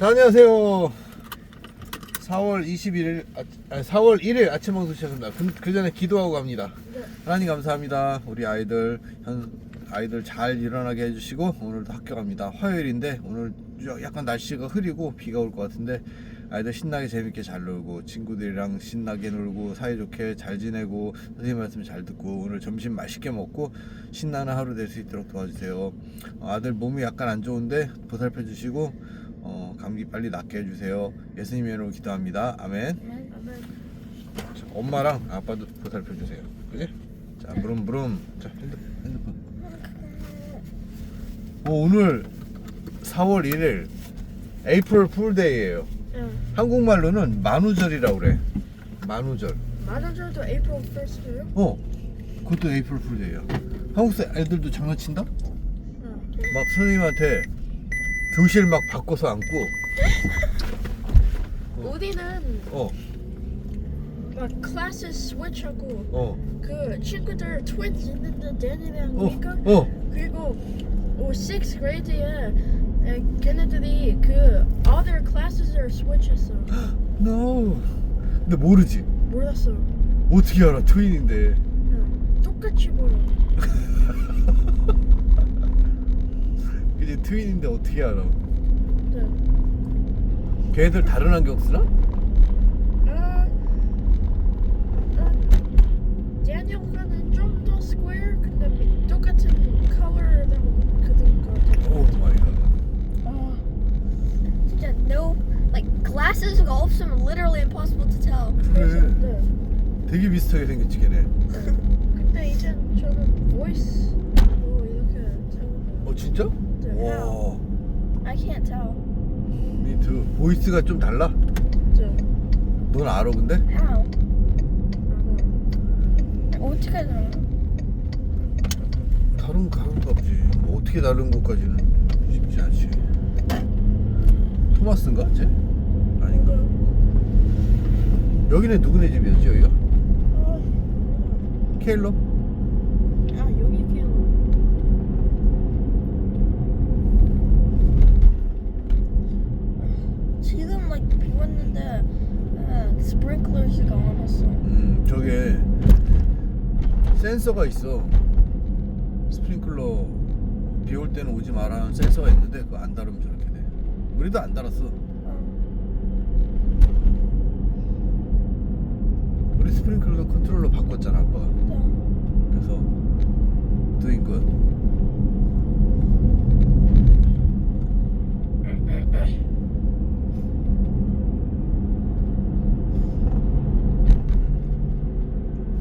자 안녕하세요. 4월 21일 아, 아니, 4월 1일 아침 방송 시작합니다. 그, 그 전에 기도하고 갑니다. 하나님 감사합니다. 우리 아이들 현 아이들 잘 일어나게 해주시고 오늘도 학교 갑니다. 화요일인데 오늘 좀 약간 날씨가 흐리고 비가 올 것 같은데 아이들 신나게 재밌게 잘 놀고 친구들이랑 신나게 놀고 사이좋게 잘 지내고 선생님 말씀 잘 듣고 오늘 점심 맛있게 먹고 신나는 하루 될 수 있도록 도와주세요. 어, 아들 몸이 약간 안 좋은데 보살펴 주시고 어, 감기 빨리 낫게 해주세요. 예수님의 이름으로 기도합니다. 아멘. 자, 엄마랑 아빠도 보살펴 주세요. 그지? 자, 부름 부름. 자, 핸드폰. 핸드폰. 어, 오늘 4월 1일 에이프릴 풀데이예요. 응. 한국말로는 만우절이라고 그래. 만우절. 만원절도 April 1st예요? 어. 그것도 에이프릴 풀데이야. 한국 사 애들도 장난친다? 막 응. 선생님한테 교실 막 바꿔서 앉고 어. 우리는 어, 막 클래스 스위치하고 어, 그 친구들 트윈스 있는데 데니랑 어, 니까 어. 그리고 오 6th grade에 에, 걔네들이 그 other classes를 스위치했어. No. 근데 모르지. 몰랐어. 어떻게 알아? 트윈인데. 응. 똑같이 보여. 그지 트윈인데 어떻게 알아? 네. 걔네들 다른 안경 쓰나? 데니엘과는 좀 더 square 근데 미- 똑같은 컬러랑 그런 거. 오 마이 갓. 아. 진짜 no like glasses 없으면 literally impossible to tell. 그래서 그래. 네. 되게 비슷하게 생겼지 걔네. 근데 이제 저는 voice 뭐 이렇게. 어 진짜? 네. 와. I can't tell. 미드 보이스가 좀 달라? 네. 넌 알아 근데? How? 알아요. 어떻게 알아? 다른 보지. 뭐 어떻게 다른 것까지는 쉽지 않지. 토마스인가 쟤? 아닌가? 여기는 누구네 집이었지 여기가? 아, 케일러? 아 여기 그냥 지금 like 비 왔는데 uh, sprinklers가 안 왔어. 음 저게 센서가 있어. 스프링클러 비 올 때는 오지 마라 하는 센서가 있는데 그거 안 달으면 저렇게 돼. 우리도 안 달았어. 우리 스프링클러 컨트롤러 바꿨잖아 아빠가. 그래서 doing good.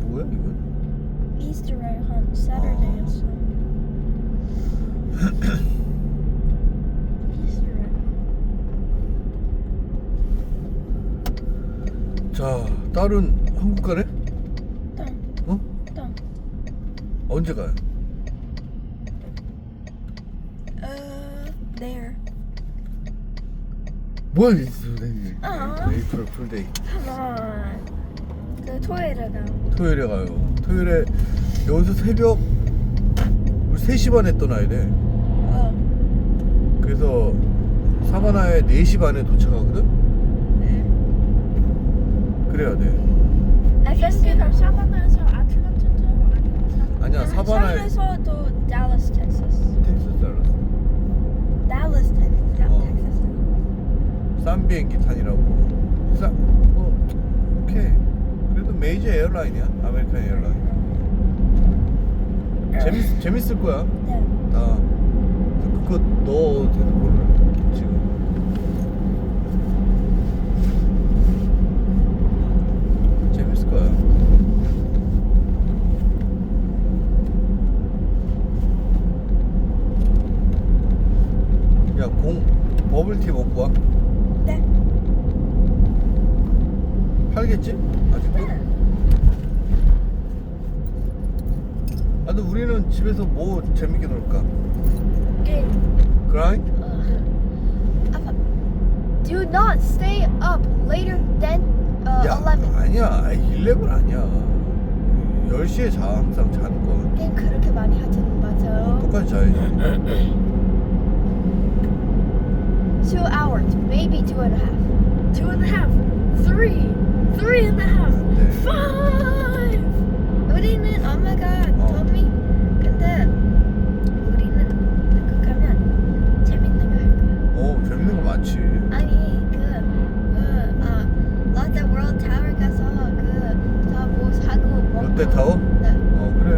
뭐야 이건? Easter egg hunt Saturday였어. Easter egg. 자 딸은 한국 가래? Done. 어? Done. 언제 가요? Uh, there. 뭐야 이? 아. 에이프릴 풀데이. Come on. 그 토요일에 가. 토요일에 가요. 토요일에 여기서 새벽 우리 3시 반에 떠나야 돼. 어. 그래서 사바나에 4시 반에 도착하거든? 네. 그래야 돼. 에스가 사바나에서 아틀란타도 아니면 아니야, 사바나에 사바나에서도 Dallas, Texas. 텍사스 알았어. Dallas, Texas. 어. Texas. 싼 비행기 타니라고. 싸, 뭐, 오케이. 그래도 메이저 에어라인이야. 아메리칸 에어라인. 재밌, 재밌을 거야. 네. 다. 그거 너 핸드폰을 지금. 재밌을 거야. 야, 공, 버블티 먹고 와. 네. 팔겠지? 아직도? 아, 근데 우리는 집에서 뭐 재밌게 놀까? 게임. 그라인드? Papa, do not stay up later than uh, 야, 11. 아니야. 11 아니야. 10시에 자, 항상 자는 건. 게임 그렇게 많이 하지는 마세요. 똑같이 자야지. two hours, maybe two and a half. two and a half, three, three and a half, 네. five. 우리는 엄마가 어. me 근데 우리는 그 가면 재밌는 거 할 거야. 오 재밌는 거 많지. 아니 롯데 월드 타워 가서 그다뭐 사고 먹고 롯데타워? 네. 어 그래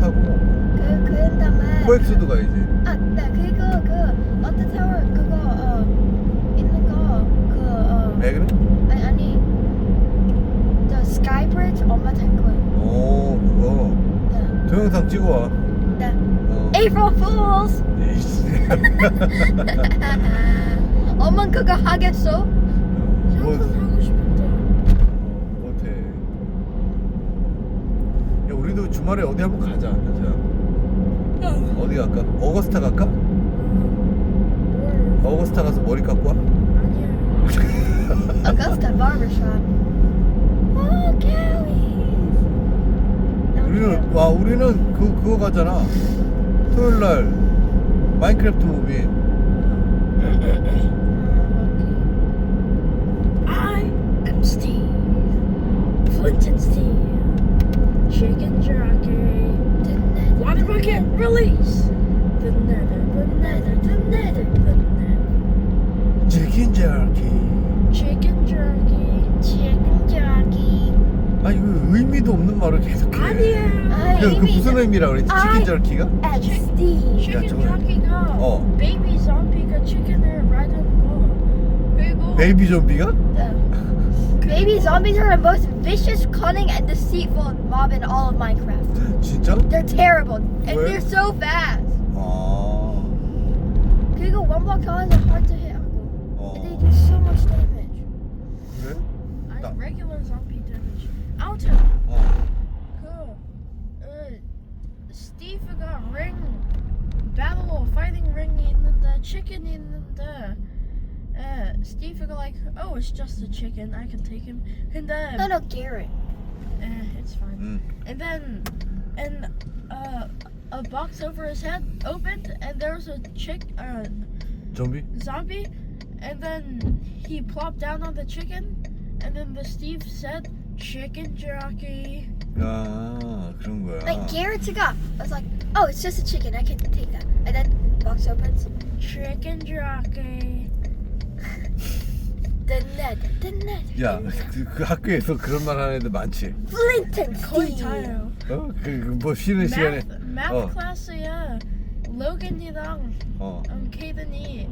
사고 그 그런 다음에 코엑스도 가야지. 아, 네 그리고 그 롯데 타워 그거 어 있는 거 그 어. 매그는? 아니 아니 저 스카이 브리지 엄마 탈 거예요. 오 그거 네. 동영상 찍어와. 네. 어. April Fools. 엄마 그거 하겠어? 뭐 형은 하고 싶은데. 못해. 야 주말에 어디 한번 가자. 가자. 어디 갈까? 어거스타 갈까? 뭘? 어거스타 가서 머리 깎고 와. Augusta Barbershop. Oh, Kelly. 우리는 와 우리는 그 그거 가잖아. 토요일 날 마인크래프트 무비. I am Steve. Flint and Steve. Chicken jockey. Bucket release. The nether, the nether, the nether, the nether. 치킨 자키. Chicken jerky. Chicken jockey. 아니 그 의미도 없는 말을 계속해. 아니야. 아, 그, 그 무슨 있어. 의미라 그랬지? 아. 치킨 Steve. Chicken 저거- jockey가 어. chicken을 ride 하는 거. 그리고 베이비 좀비가? Baby zombies are the most vicious, cunning, and deceitful mob in all of Minecraft. 진짜? They're terrible, and Where? they're so fast. 아. 그리고 one block tall is hard to hit. 어. And they do so much damage. 그래? 아니 나- regular zombie damage. 아무튼 어. 그 어, 스티브가 ring battle fighting ring이 있는데 chicken이 있는데 에 스티브가 like oh it's just a chicken I can take him 근데 No, no, Garrett. eh, it's fine 응. and then and uh, a box over his head opened and there was a chick uh, 좀비? zombie and then he plopped down on the chicken and then the Steve said chicken jockey 아 그런 거야. Like Garrett's got. I was like, oh, it's just a chicken. I can take that. And then box opens. chicken jockey 야, 그, 그 학교에서 그런 말 하는 애들 많지. Flint and 거의 Steel. 다요. 어? 그, 그뭐 쉬는 시간에. math, 어. 클래스에 로건이랑 어. um, 케이든이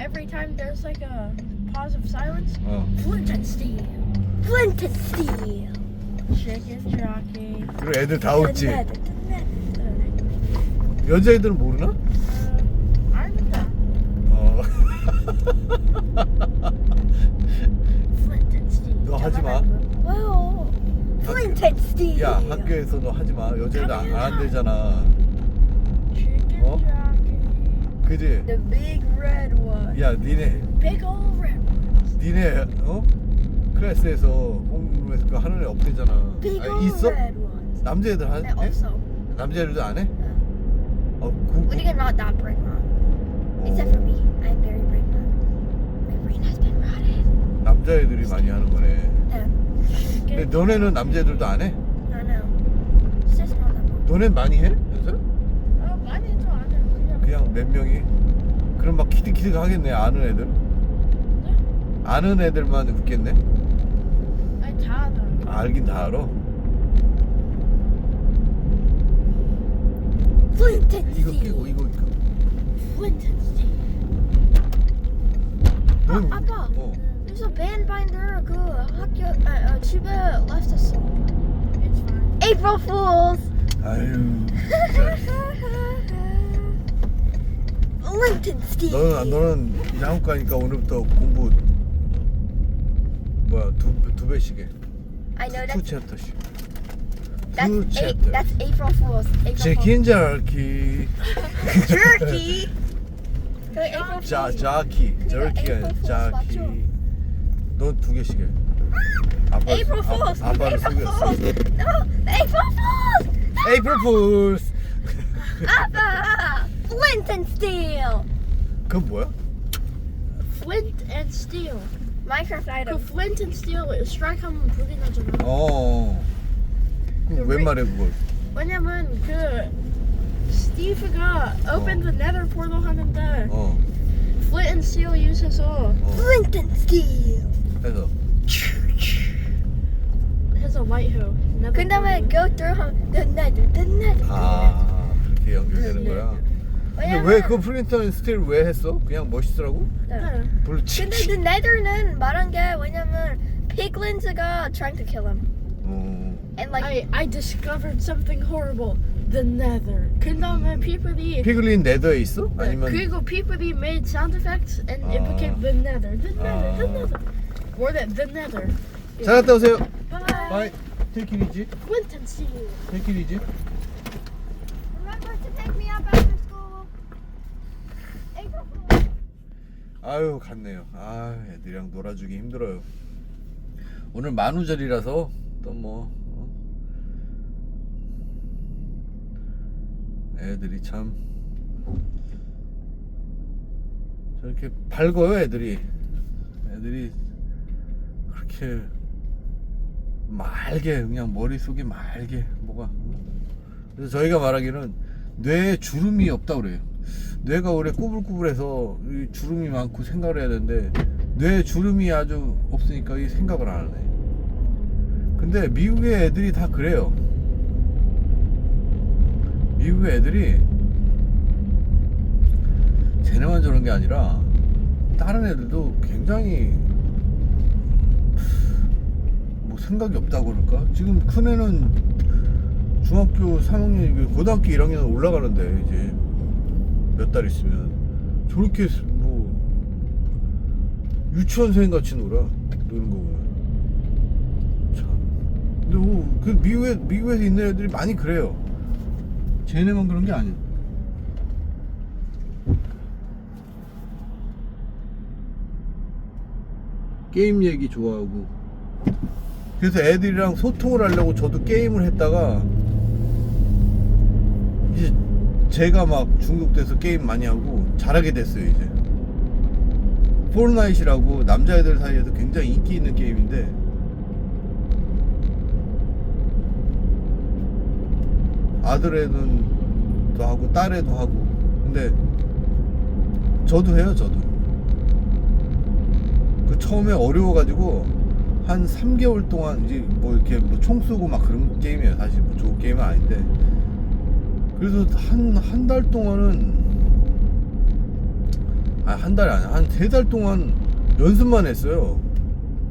every time there's like a pause of silence 어. flint and steel Flint and Steel. chicken jockey 그리고 애들 다 웃지. uh, 여자애들은 모르나? uh, 아닙니다 어. 너 하지 마. Flint and Steel. 야, 학교에서 너 하지 마. 여자애들 안, 안 chicken 어? 그지? The big red one. 야, 니네, big old red ones 니네, 어? 클래스에서 그거 하는 애 없대잖아. Big 아니, old 있어? red ones. 남자애들 한, 네, 해? 없어. 남자애들도 안 해? 어, 그, 그, 우리가 not that brain rot. Except for me. I'm very 남자애들이 많이 하는 거네. No. 근데 너네는 남자애들도 안 해? 너넨 많이 해? 연습? 어, 많이도 안 해요 그냥 그냥 몇 명이? 그럼 막 키득키득 하겠네 아는 애들 네? 아는 애들만 웃겠네 아니 다 알아요 아, 알긴 다 알아 and 이거. 끼고 이거 끼고 넌, 아, 아빠. 어. A band binder 그 학교 아, 아, 집에 fine April Fools. 아유 Flint and Steel. 너는 너는 야구 가니까 오늘부터 공부 뭐야 두, 두 배씩 해 I know 투 that's 챕터씩 that's 투 eight, 챕터 that's April Fools. April 자키 Fools. Turkey. 그 April Fools. 자 자키 저키가 April Fools 자키 맞죠? 넌두 개씩 해 아빠 April Fools. 아, 아빠를 April 속였어 Fools. No, April Fools. April Fools 아빠. Flint and Steel. 그건 뭐야? flint and steel. Minecraft 그 item. flint and steel strike 하면 불이 나잖아. 어. 그왜 말해 그걸? 왜냐면 그 스티브가 open the nether portal 하는데 어. flint and steel use해서 어. Flint and steel. 해서 해서 light hoe. nether 그 다음에 portal. go through 하면 the nether, the nether. 아 그렇게 연결되는 네, 거야. 근데 왜냐면 왜 그 프린턴 스틸 왜 했어? 그냥 멋있더라고? 네. 별로 치. 근데 the nether는 말한 게 왜냐면 piglin스가 trying to kill him. 어. And like I I discovered something horrible. The nether. 그 다음에 people 피글린 네더에 있어? 네, 아니면 그리고 people made sound effects and it 아. became the nether. The nether. The 아. nether. Or the the nether. 잘 갔다 오세요. Bye. 바이. Take it easy. Flint and steel. Take it easy. remember to pick me up after school. April Fool. 아유 갔네요. 아 애들이랑 놀아주기 힘들어요. 오늘 만우절이라서 또 뭐 애들이 참 저렇게 밝아요 애들이. 애들이 그렇게 맑게 그냥 머릿속이 맑게 뭐가 그래서 저희가 말하기는 뇌에 주름이 없다 그래요. 뇌가 원래 꾸불꾸불해서 이 주름이 많고 생각을 해야 되는데 뇌에 주름이 아주 없으니까 이 생각을 안 하네. 근데 미국의 애들이 다 그래요. 미국의 애들이 쟤네만 저런 게 아니라 다른 애들도 굉장히 뭐 생각이 없다고 그럴까? 지금 큰 애는 중학교 3학년, 고등학교 1학년 올라가는데 이제 몇 달 있으면 저렇게 뭐 유치원생 같이 놀아 노는 거 보면. 참. 근데 뭐 그 미국에 미국에서 있는 애들이 많이 그래요. 쟤네만 그런 게 아니야. 게임 얘기 좋아하고 그래서 애들이랑 소통을 하려고 저도 게임을 했다가 이제 제가 막 중독돼서 게임 많이 하고 잘하게 됐어요 이제. 폴나잇이라고 남자애들 사이에서 굉장히 인기 있는 게임인데 아들애는 도 하고 딸애도 하고. 근데 저도 해요 저도. 그 처음에 어려워가지고 한 3개월 동안 이제 뭐 이렇게 뭐 총 쏘고 막 그런 게임이에요. 사실 뭐 좋은 게임은 아닌데. 그래서 한 한 달 동안은 아 한 달이 아니야. 한 세 달 동안 연습만 했어요.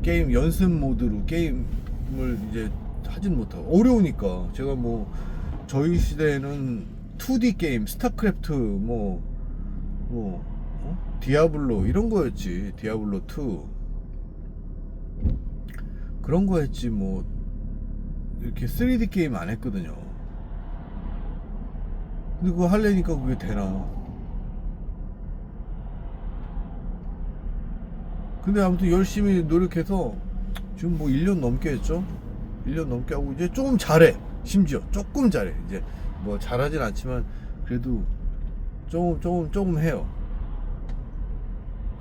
게임 연습 모드로 게임을 이제 하진 못하고. 어려우니까. 제가 뭐 저희 시대에는 2D 게임 스타크래프트 뭐 뭐, 어? 디아블로 이런 거였지. 디아블로 2 그런 거 했지 뭐. 이렇게 3D 게임 안 했거든요. 근데 그거 하려니까 그게 되나? 근데 아무튼 열심히 노력해서 지금 뭐 1년 넘게 했죠? 1년 넘게 하고 이제 조금 잘해. 심지어 조금 잘해. 이제 뭐 잘하진 않지만 그래도 조금 조금 조금 해요.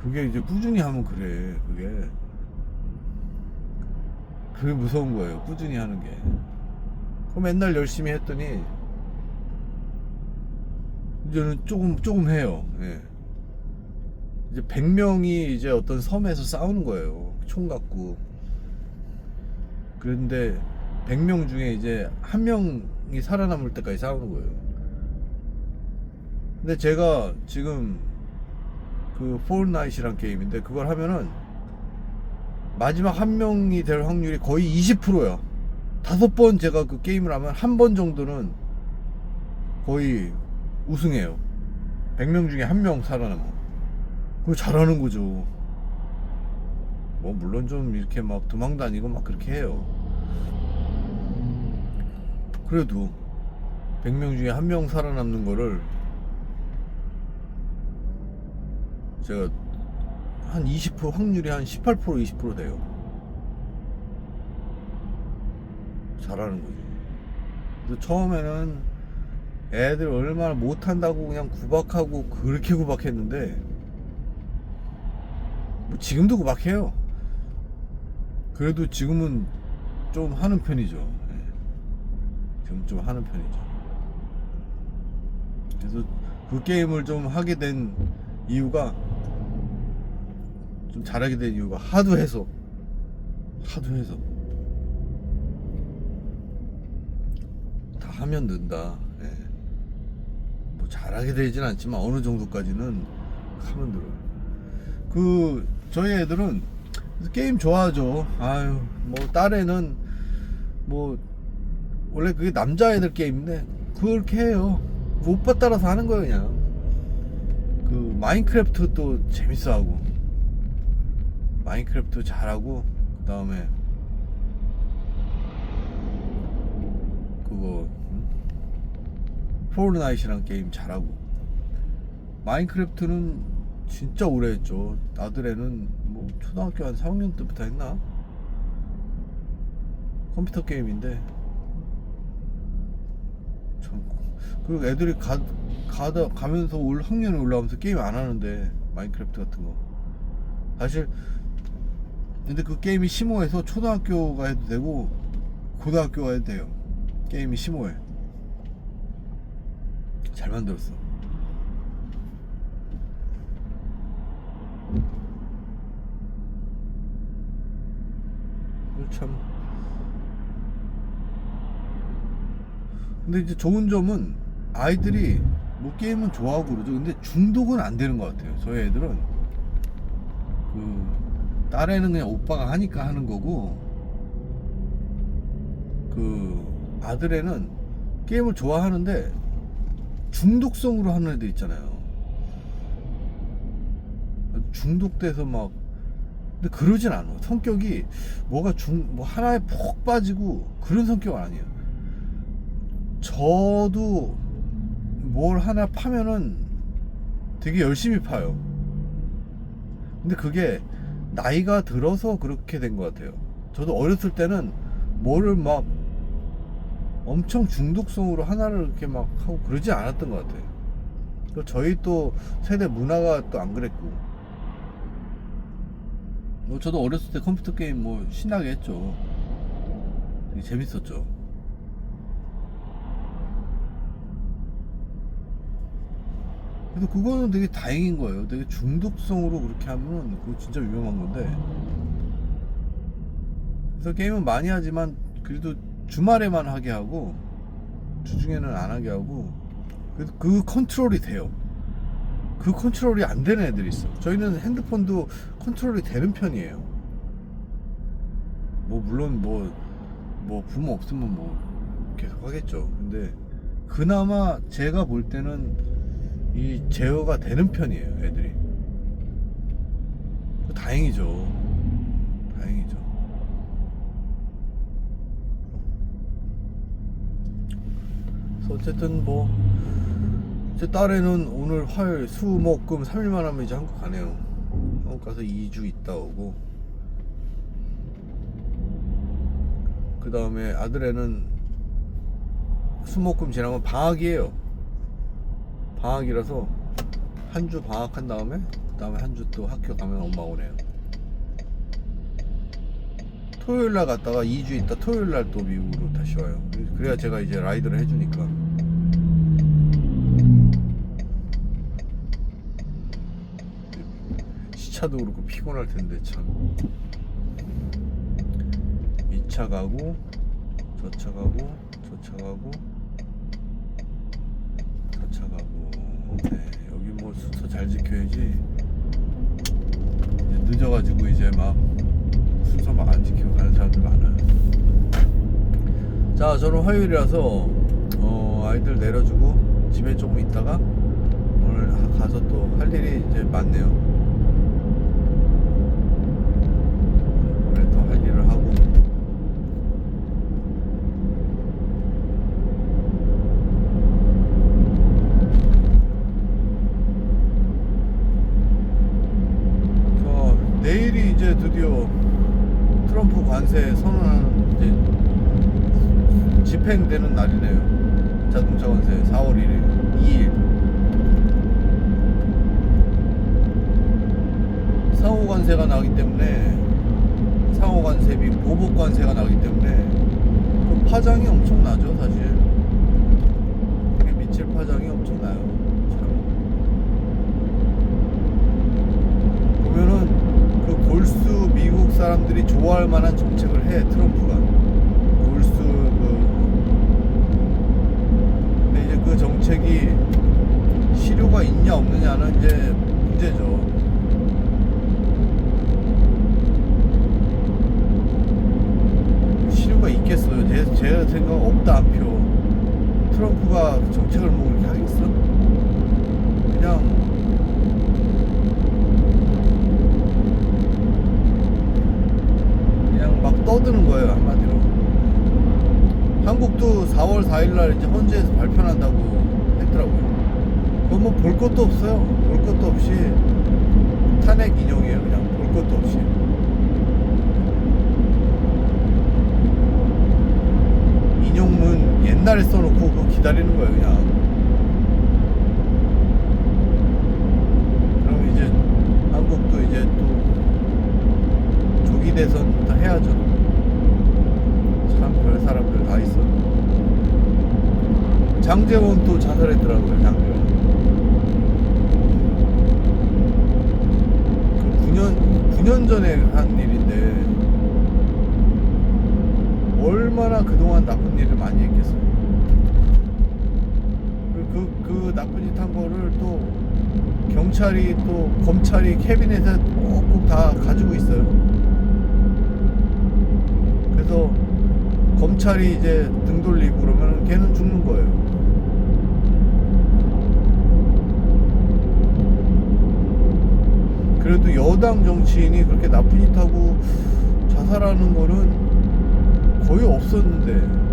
그게 이제 꾸준히 하면 그래 그게 그게 무서운 거예요 꾸준히 하는 게. 그럼 맨날 열심히 했더니 이제는 조금 조금 해요. 예. 이제 100명이 이제 어떤 섬에서 싸우는 거예요 총 갖고. 그런데 100명 중에 이제 한 명이 살아남을 때까지 싸우는 거예요. 근데 제가 지금 그 폴나잇이란 게임인데 그걸 하면은 마지막 한 명이 될 확률이 거의 20%야. 다섯 번 제가 그 게임을 하면 한 번 정도는 거의 우승해요. 100명 중에 한 명 살아남아. 그거 잘하는 거죠. 뭐 물론 좀 이렇게 막 도망 다니고 막 그렇게 해요. 그래도 100명 중에 한 명 살아남는 거를 제가 한 20% 확률이 한 18% 20% 돼요. 잘하는 거지. 그래서 처음에는 애들 얼마나 못한다고 그냥 구박하고 그렇게 구박했는데 뭐 지금도 구박해요. 그래도 지금은 좀 하는 편이죠. 예. 지금 좀 하는 편이죠. 그래서 그 게임을 좀 하게 된 이유가 좀 잘하게 된 이유가 하도 해서 하도 해서 다 하면 는다. 예. 뭐 잘하게 되진 않지만 어느 정도까지는 하면 늘어요. 그 저희 애들은 게임 좋아하죠. 아유 뭐 딸애는 뭐 원래 그게 남자애들 게임인데 그렇게 해요. 그 오빠 따라서 하는 거예요 그냥. 그 마인크래프트도 재밌어하고 마인크래프트 잘하고 그 다음에 그거 음? 포르나이트랑 게임 잘하고. 마인크래프트는 진짜 오래 했죠. 아들애는 뭐 초등학교 한 4학년 때부터 했나? 컴퓨터 게임인데. 참 그리고 애들이 가, 가다 가면서 올 학년에 올라오면서 게임 안 하는데 마인크래프트 같은 거. 사실 근데 그 게임이 심오해서 초등학교가 해도 되고 고등학교가 해도 돼요. 게임이 심오해. 잘 만들었어. 참. 근데 이제 좋은 점은 아이들이 뭐 게임은 좋아하고 그러죠. 근데 중독은 안 되는 것 같아요. 저희 애들은. 그 딸애는 그냥 오빠가 하니까 하는 거고 그 아들애는 게임을 좋아하는데 중독성으로 하는 애들 있잖아요. 중독돼서 막 근데 그러진 않아. 성격이 뭐가 중 뭐 하나에 푹 빠지고 그런 성격은 아니에요. 저도 뭘 하나 파면은 되게 열심히 파요. 근데 그게 나이가 들어서 그렇게 된 것 같아요. 저도 어렸을 때는 뭐를 막 엄청 중독성으로 하나를 이렇게 막 하고 그러지 않았던 것 같아요. 또 저희 또 세대 문화가 또 안 그랬고. 뭐 저도 어렸을 때 컴퓨터 게임 뭐 신나게 했죠. 되게 재밌었죠. 그래서 그거는 되게 다행인 거예요. 되게 중독성으로 그렇게 하면 그거 진짜 위험한 건데. 그래서 게임은 많이 하지만 그래도 주말에만 하게 하고 주중에는 안 하게 하고 그래서 그 컨트롤이 돼요. 그 컨트롤이 안 되는 애들이 있어. 저희는 핸드폰도 컨트롤이 되는 편이에요. 뭐 물론 뭐뭐 부모 없으면 뭐 계속 하겠죠. 근데 그나마 제가 볼 때는 이 제어가 되는 편이에요, 애들이. 다행이죠. 다행이죠. 그래서 어쨌든 뭐, 제 딸애는 오늘 화요일 수목금 3일만 하면 이제 한국 가네요. 한국 가서 2주 있다 오고. 그 다음에 아들애는 수목금 지나면 방학이에요. 방학이라서 한 주 방학한 다음에 그 다음에 한 주 또 학교 가면 엄마 오네요. 토요일 날 갔다가 2주 있다 토요일 날 또 미국으로 다시 와요. 그래야 제가 이제 라이드를 해주니까. 시차도 그렇고 피곤할 텐데 참. 2차 가고 저 차 가고 저 차 가고 저 차 가고 네, 여기 뭐 순서 잘 지켜야지. 이제 늦어가지고 이제 막 순서 막 안 지키고 가는 사람들 많아요. 자 저는 화요일이라서 어, 아이들 내려주고 집에 조금 있다가 오늘 가서 또 할 일이 이제 많네요 오늘 또 할 일을 하고 자, 내일이 이제 드디어 트럼프 관세 선언하는 이제 집행되는 날이네요. 자동차 관세 4월 1일, 2일. 상호 관세가 나기 때문에 상호 관세비 보복 관세가 나기 때문에 그 파장이 엄청나죠 사실 그게 미칠 파장이 엄청나요 참 보면은 그 골수 미국 좋아할 만한 정책을 해 트럼프가 골수 그 근데 이제 그 정책이 실효가 있냐 없느냐는 이제 문제죠. 실효가 있겠어요. 제, 제 생각 없다 한 표. 트럼프가 정책을 뭐 그렇게 하겠어? 그냥 그냥 막 떠드는 거예요 한마디로. 한국도 4월 4일날 이제 헌재에서 발표한다고 했더라고요. 그건 뭐 볼 것도 없어요. 볼 것도 없이 탄핵 인용이에요. 그냥 볼 것도 없이. 인용문 옛날에 써놓고 그거 기다리는 거예요. 그냥. 그럼 이제 한국도 이제 또 조기 대선 다 해야죠. 참 별 사람들 다 있어. 장재원 또 자살했더라고요. 장재원. 그 9년 9년 전에 한 일인데 얼마나 그동안 나쁜 일을 많이 했겠어요. 그, 그, 그 나쁜 짓한 거를 또 경찰이 또 검찰이 캐비넷에 꼭꼭 다 가지고 있어요. 그래서 검찰이 이제 등 돌리고 그러면 걔는 죽는 거예요. 그래도 여당 정치인이 그렇게 나쁜 짓 하고 자살하는 거는 거의 없었는데?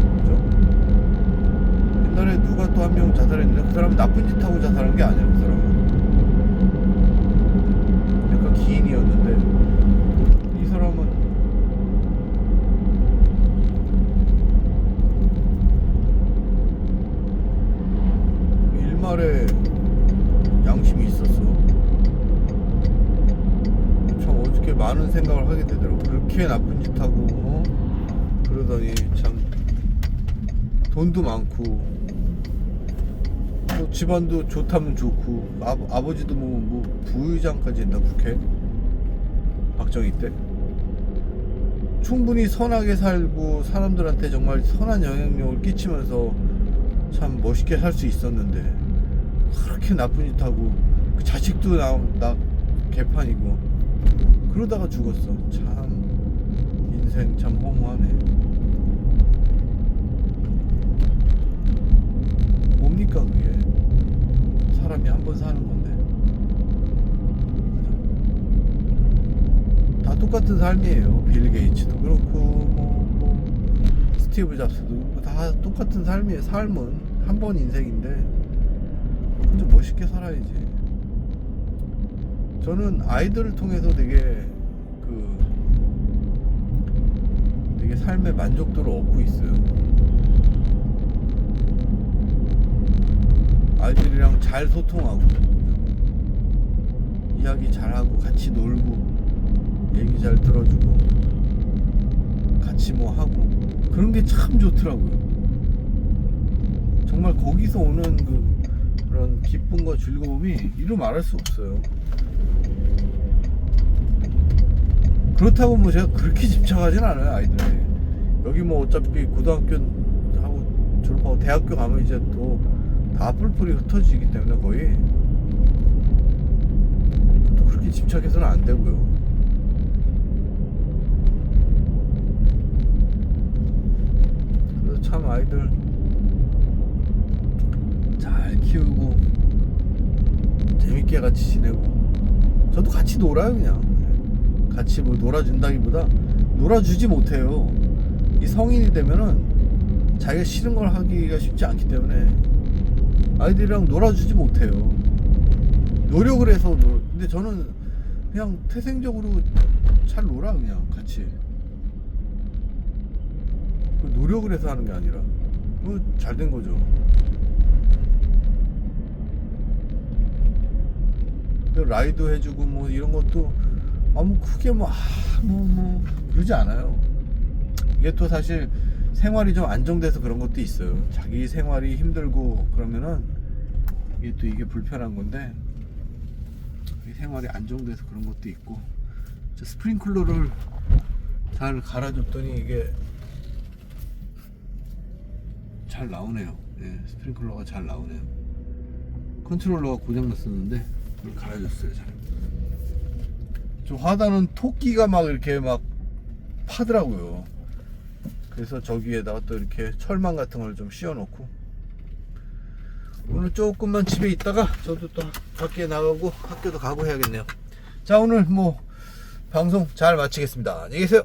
옛날에 누가 또 한 명 자살했는데 그 사람은 나쁜 짓 하고 자살한 게 아니야, 그 사람은. 약간 기인이었는데, 이 사람은 일말에 양심이 있었어. 참 어떻게 많은 생각을 하게 되더라고. 그렇게 나쁜 짓 하고 어? 그러더니 참 돈도 많고 또 집안도 좋다면 좋고 아, 아버지도 뭐, 뭐 부의장까지 했나 국회? 박정희 때? 충분히 선하게 살고 사람들한테 정말 선한 영향력을 끼치면서 참 멋있게 살 수 있었는데 그렇게 나쁜 짓 하고 그 자식도 나, 나 개판이고 그러다가 죽었어. 참 인생 참 허무하네. 뭡니까 그게 사람이 한 번 사는 건데? 다 똑같은 삶이에요 빌 게이츠도 그렇고 뭐, 뭐 스티브 잡스도 다 똑같은 삶이에요 삶은 한 번 인생인데 좀 멋있게 살아야지 저는 아이들을 통해서 되게 그 되게 삶의 만족도를 얻고 있어요. 아이들이랑 잘 소통하고 이야기 잘하고 같이 놀고 얘기 잘 들어주고 같이 뭐 하고 그런 게 참 좋더라고요. 정말 거기서 오는 그 그런 기쁨과 즐거움이 이루 말할 수 없어요. 그렇다고 뭐 제가 그렇게 집착하진 않아요 아이들에. 여기 뭐 어차피 고등학교 하고 졸업하고 대학교 가면 이제 또 다 뿔뿔이 흩어지기 때문에 거의 또 그렇게 집착해서는 안 되고요. 그래서 참 아이들 잘 키우고 재밌게 같이 지내고 저도 같이 놀아요 그냥. 같이 뭐 놀아준다기보다 놀아주지 못해요. 이 성인이 되면은 자기가 싫은 걸 하기가 쉽지 않기 때문에 아이들이랑 놀아주지 못해요 노력을 해서 놀 근데 저는 그냥 태생적으로 잘 놀아 그냥 같이 그 노력을 해서 하는 게 아니라 잘 된 거죠 라이드 해주고 뭐 이런 것도 아무 크게 뭐, 아, 뭐, 뭐 그러지 않아요. 이게 또 사실 생활이 좀 안정돼서 그런 것도 있어요. 자기 생활이 힘들고 그러면은 이게 또 이게 불편한 건데 이 생활이 안정돼서 그런 것도 있고 저 스프링클러를 잘 갈아줬더니 이게 잘 나오네요. 예, 스프링클러가 잘 나오네요. 컨트롤러가 고장났었는데 그걸 갈아줬어요. 잘. 저 화단은 토끼가 막 이렇게 막 파더라고요. 그래서 저기에다가 또 이렇게 철망 같은 걸 좀 씌워놓고 오늘 조금만 집에 있다가 저도 또 밖에 나가고 학교도 가고 해야겠네요. 자 오늘 뭐 방송 잘 마치겠습니다. 안녕히 계세요.